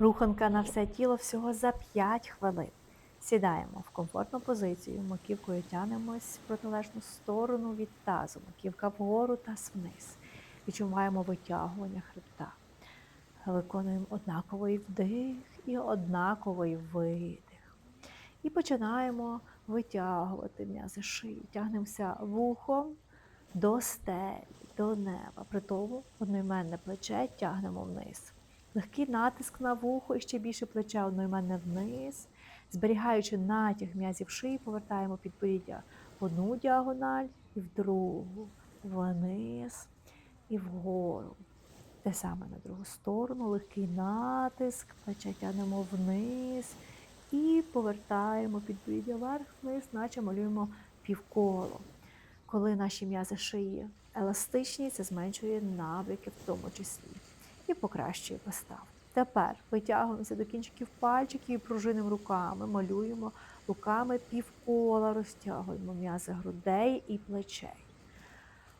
Руханка на все тіло всього за 5 хвилин. Сідаємо в комфортну позицію, маківкою тянемось в протилежну сторону від тазу, маківка вгору та вниз. Відчуваємо витягування хребта. Виконуємо однаковий вдих і однаковий видих. І починаємо витягувати м'язи шиї. Тягнемося вухом до стелі, до неба. При тому одноіменне плече тягнемо вниз. Легкий натиск на вухо і ще більше плече одноіменне вниз. Зберігаючи натяг м'язів шиї, повертаємо підборіддя в одну діагональ і в другу, вниз і вгору. Те саме на другу сторону, легкий натиск, плече тягнемо вниз і повертаємо підборіддя вверх, вниз, наче малюємо півколо. Коли наші м'язи шиї еластичні, це зменшує набряки в тому числі і покращує постав. Тепер витягуємося до кінчиків пальчиків і пружинимо руками, малюємо руками півкола, розтягуємо м'язи грудей і плечей.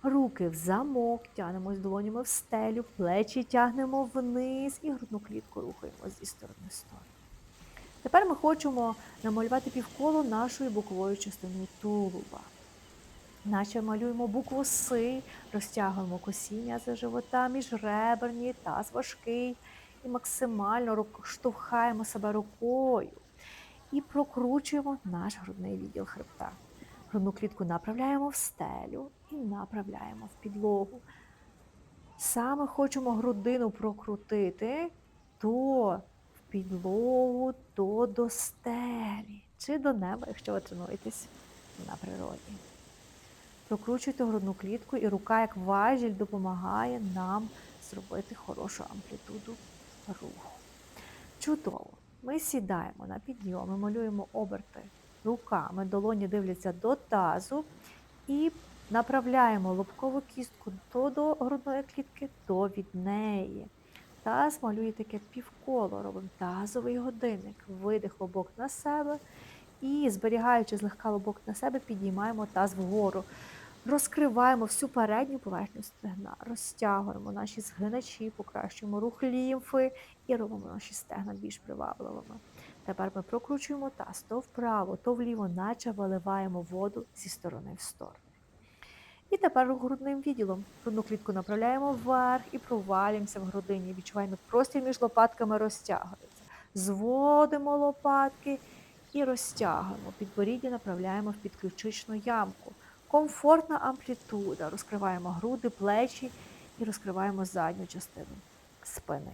Руки в замок, тягнемось долонями в стелю, плечі тягнемо вниз і грудну клітку рухаємо зі сторони в сторону. Тепер ми хочемо намалювати півколо нашою боковою частиною тулуба. Наче малюємо букву С, розтягуємо косіння за живота, міжреберні, таз важкий. І максимально штовхаємо себе рукою і прокручуємо наш грудний відділ хребта. Грудну клітку направляємо в стелю і направляємо в підлогу. Саме хочемо грудину прокрутити то в підлогу, то до стелі чи до неба, якщо ви тренуєтесь на природі. Прокручуйте грудну клітку, і рука, як важіль, допомагає нам зробити хорошу амплітуду руху. Чудово. Ми сідаємо на підйом, ми малюємо оберти руками, долоні дивляться до тазу і направляємо лобкову кістку то до грудної клітки, то від неї. Таз малює таке півколо, робимо тазовий годинник, видих лобок на себе і, зберігаючи злегка лобок на себе, підіймаємо таз вгору. Розкриваємо всю передню поверхню стегна, розтягуємо наші згиначі, покращуємо рух лімфи і робимо наші стегна більш привабливими. Тепер ми прокручуємо таз то вправо, то вліво, наче виливаємо воду зі сторони в сторону. І тепер грудним відділом. Грудну клітку направляємо вверх і провалюємося в грудині. Відчуваємо простір між лопатками розтягується. Зводимо лопатки і розтягуємо. Підборіддя направляємо в підключичну ямку. Комфортна амплітуда. Розкриваємо груди, плечі і розкриваємо задню частину спини.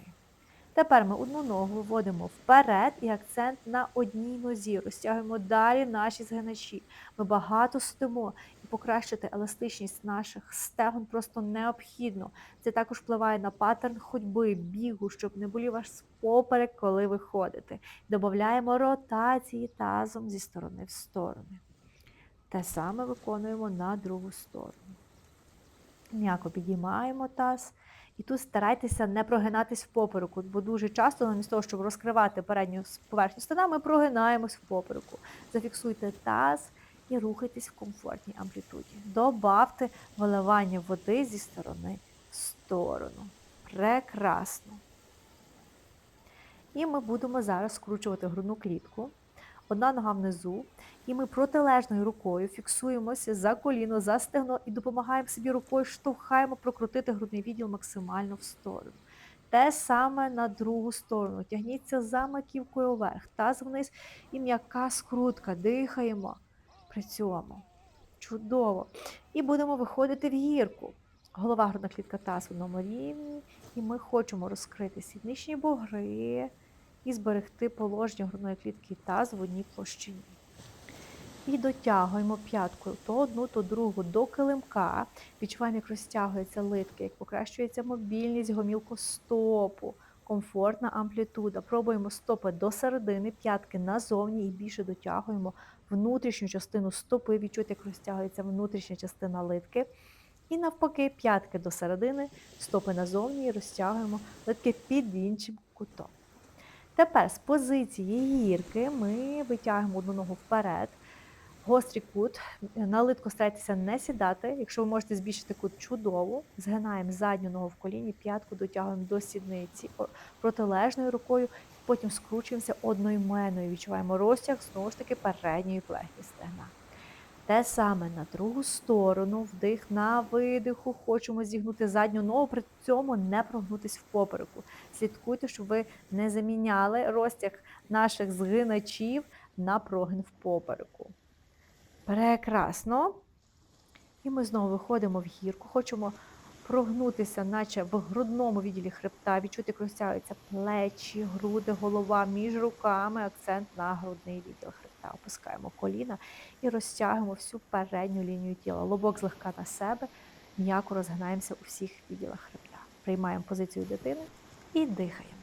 Тепер ми одну ногу виводимо вперед і акцент на одній нозі. Розтягуємо далі наші згиначі. Ми багато сидимо і покращити еластичність наших стегон просто необхідно. Це також впливає на паттерн ходьби, бігу, щоб не болів ваш поперек, коли ви ходите. Додаємо ротації тазом зі сторони в сторони. Те саме виконуємо на другу сторону. М'яко підіймаємо таз. І тут старайтеся не прогинатись в попереку, бо дуже часто, замість того, щоб розкривати передню поверхню стена, ми прогинаємось в попереку. Зафіксуйте таз і рухайтесь в комфортній амплітуді. Добавте виливання води зі сторони в сторону. Прекрасно. І ми будемо зараз скручувати грудну клітку. Одна нога внизу, і ми протилежною рукою фіксуємося за коліно, за стегно і допомагаємо собі рукою, штовхаємо прокрутити грудний відділ максимально в сторону. Те саме на другу сторону. Тягніться за маківкою вверх, таз вниз і м'яка скрутка. Дихаємо при цьому. Чудово. І будемо виходити в гірку. Голова грудна клітка таз в одному рівні. І ми хочемо розкрити сідничні бугри і зберегти положення грудної клітки таз в одній площині. І дотягуємо п'яткою то одну, то другу до килимка. Відчуваємо, як розтягуються литки, як покращується мобільність гомілку стопу, комфортна амплітуда. Пробуємо стопи до середини, п'ятки назовні і більше дотягуємо внутрішню частину стопи, відчути, як розтягується внутрішня частина литки. І навпаки, п'ятки до середини, стопи назовні і розтягуємо литки під іншим кутом. Тепер з позиції гірки ми витягуємо одну ногу вперед, гострий кут. На литку старайтеся не сідати. Якщо ви можете збільшити кут чудово, згинаємо задню ногу в коліні, п'ятку дотягуємо до сідниці протилежною рукою Потім скручуємося одноіменно відчуваємо розтяг знову ж таки передньої плехи стегна. Те саме на другу сторону, вдих на видиху, хочемо зігнути задню ногу, при цьому не прогнутись в попереку. Слідкуйте, щоб ви не заміняли розтяг наших згиначів на прогин в попереку. Прекрасно. І ми знову виходимо в гірку, хочемо прогнутися, наче в грудному відділі хребта, відчути, як розтягуються плечі, груди, голова між руками, акцент на грудний відділ хребта. Опускаємо коліна і розтягуємо всю передню лінію тіла. Лобок злегка на себе, м'яко розгинаємося у всіх відділах хребта. Приймаємо позицію дитини і дихаємо.